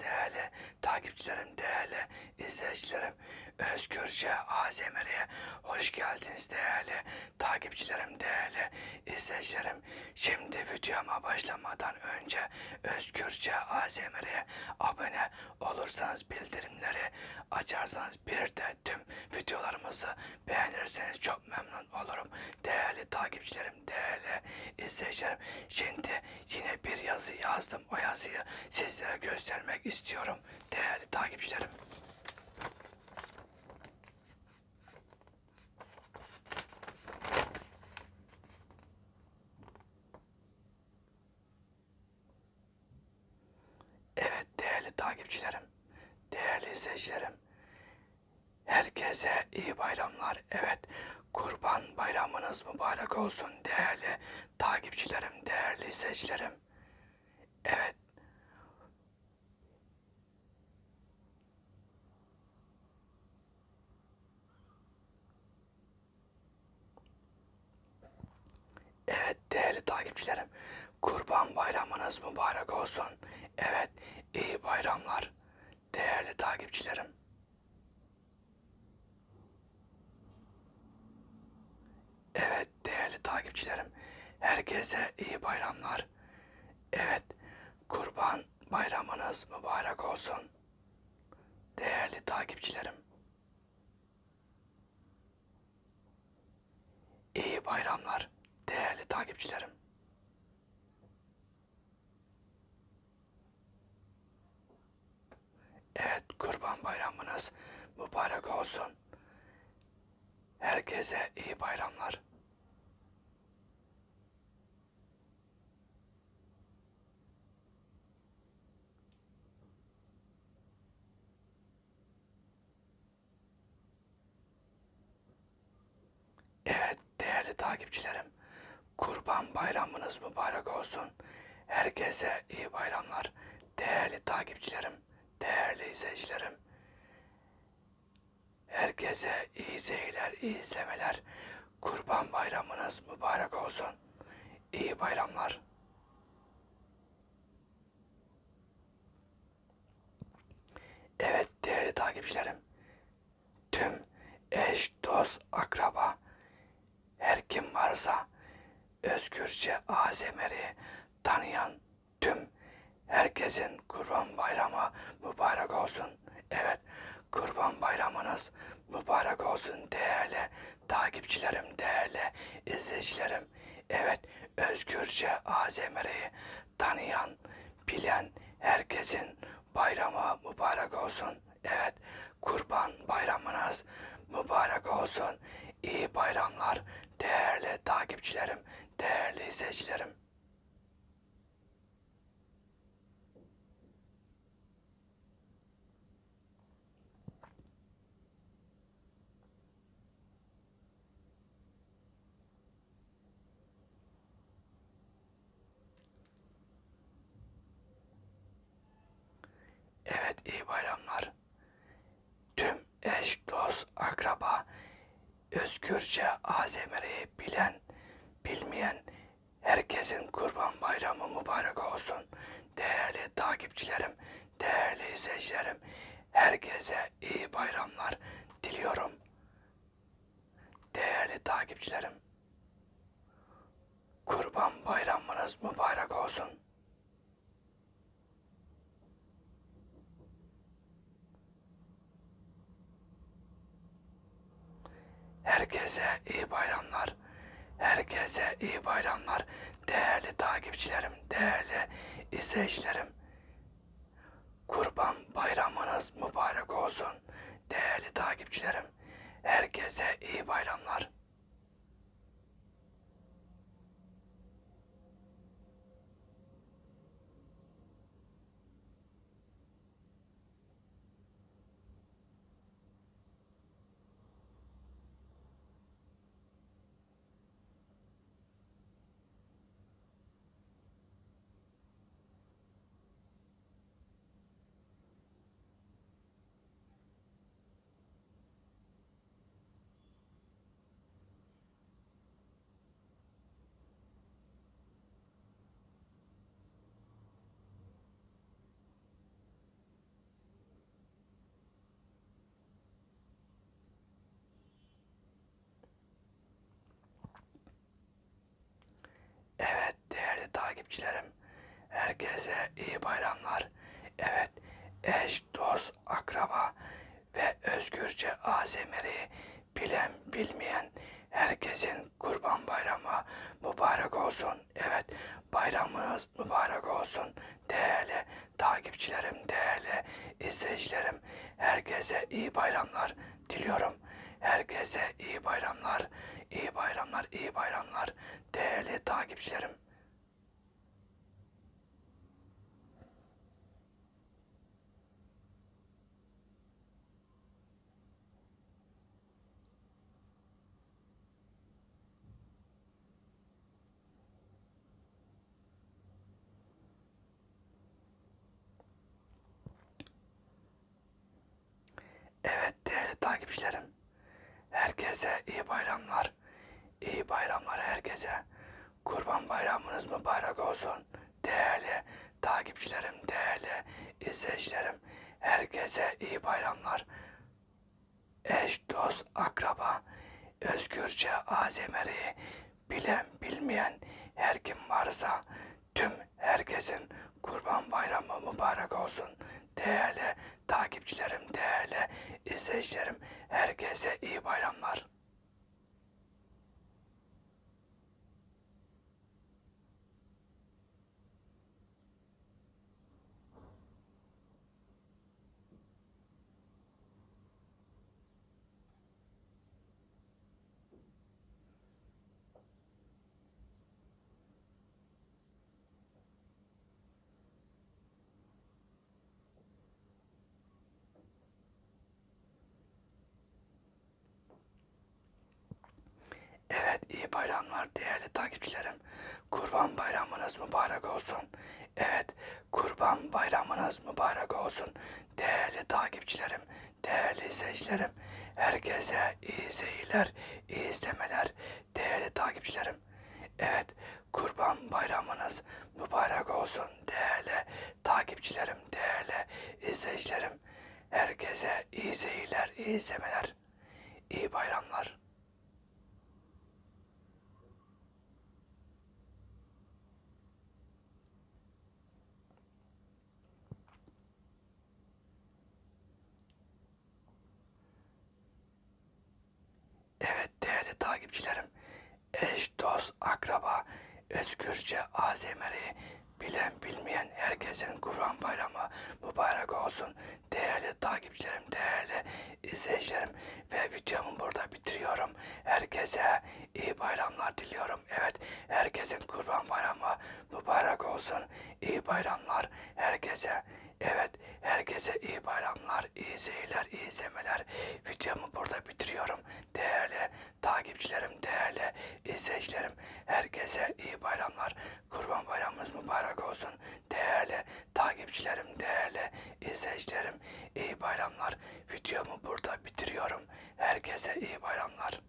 değerli takipçilerim, değerli izleyicilerim. Özgürce ASMR'ye hoş geldiniz değerli takipçilerim, değerli izleyicilerim. Şimdi videoma başlamadan önce Özgürce ASMR'ye abone olursanız bildirimleri açarsanız bir de tüm videolarımızı beğenirseniz çok memnun olurum. Değerli takipçilerim, değerli izleyicilerim. Şimdi yine bir yazı yazdım. O yazıyı sizlere göstermek istiyorum. Değerli takipçilerim. Evet değerli takipçilerim, değerli izleyicilerim. Herkese iyi bayramlar. Evet, Kurban Bayramınız mübarek olsun değerli takipçilerim, değerli izleyicilerim. Evet. Evet değerli takipçilerim, Kurban Bayramınız mübarek olsun. Evet, iyi bayramlar değerli takipçilerim. Evet değerli takipçilerim, herkese iyi bayramlar. Evet, Kurban Bayramınız mübarek olsun. Değerli takipçilerim. İyi bayramlar değerli takipçilerim. Evet, Kurban Bayramınız mübarek olsun. Herkese iyi bayramlar. Evet değerli takipçilerim, Kurban Bayramınız mübarek olsun. Herkese iyi bayramlar. Değerli takipçilerim, değerli izleyicilerim. Herkese iyi seyirler, iyi izlemeler. Kurban Bayramınız mübarek olsun. İyi bayramlar. Evet değerli takipçilerim. Tüm eş, dost, akraba, her kim varsa özgürce ASMR'i tanıyan tüm herkesin Kurban Bayramı mübarek olsun. Evet, Kurban Bayramınız mübarek olsun değerli takipçilerim, değerli izleyicilerim. Evet, özgürce ASMR'i tanıyan, bilen herkesin bayramı mübarek olsun. Evet, Kurban Bayramınız mübarek olsun. İyi bayramlar değerli takipçilerim, değerli izleyicilerim. Evet iyi bayramlar. Tüm eş, dost, akraba, özgürce ASMR'yi bilen, bilmeyen herkesin kurban bayramı mübarek olsun. Değerli takipçilerim, değerli izleyicilerim, herkese iyi bayramlar diliyorum. Değerli takipçilerim, kurban bayramınız mübarek olsun. Herkese iyi bayramlar. Herkese iyi bayramlar. Değerli takipçilerim, değerli izleyicilerim. Kurban bayramınız mübarek olsun. Değerli takipçilerim. Herkese iyi bayramlar. Herkese iyi bayramlar. Evet, eş, dost, akraba ve özgürce azemeri bilen bilmeyen herkesin kurban bayramı mübarek olsun. Evet, bayramınız mübarek olsun. Değerli takipçilerim, değerli izleyicilerim, herkese iyi bayramlar diliyorum. Herkese iyi bayramlar, iyi bayramlar, iyi bayramlar. Değerli takipçilerim. Evet değerli takipçilerim. Herkese iyi bayramlar. İyi bayramlar herkese. Kurban bayramınız mübarek olsun. Değerli takipçilerim, değerli izleyicilerim. Herkese iyi bayramlar. Eş, dost, akraba, özgürce azemeri bilen bilmeyen her kim varsa tüm herkesin kurban bayramı mübarek olsun. Değerli takipçilerim, değerli izleyicilerim, herkese iyi bayramlar. İyi bayramlar değerli takipçilerim. Kurban bayramınız mübarek olsun. Evet kurban bayramınız mübarek olsun. Değerli takipçilerim, değerli izleyicilerim. Herkese iyi seyirler, iyi izlemeler. Değerli takipçilerim. Evet kurban bayramınız mübarek olsun. Değerli takipçilerim, değerli izleyicilerim. Herkese iyi seyirler, iyi izlemeler. İyi bayramlar. eş, dost, akraba, özgürce, azemeri, bilen bilmeyen herkesin Kurban Bayramı mübarek olsun. Değerli takipçilerim, değerli izleyicilerim ve videomu burada bitiriyorum. Herkese iyi bayramlar diliyorum. Evet, herkesin Kurban Bayramı mübarek olsun. İyi bayramlar herkese. Evet, herkese iyi bayramlar, iyi seyirler, iyi izlemeler. Videomu burada bitiriyorum. Değerli takipçilerim, değerli izleyicilerim. Herkese iyi bayramlar. Kurban bayramınız mübarek olsun. Değerli takipçilerim, değerli izleyicilerim. iyi bayramlar. Videomu burada bitiriyorum. Herkese iyi bayramlar.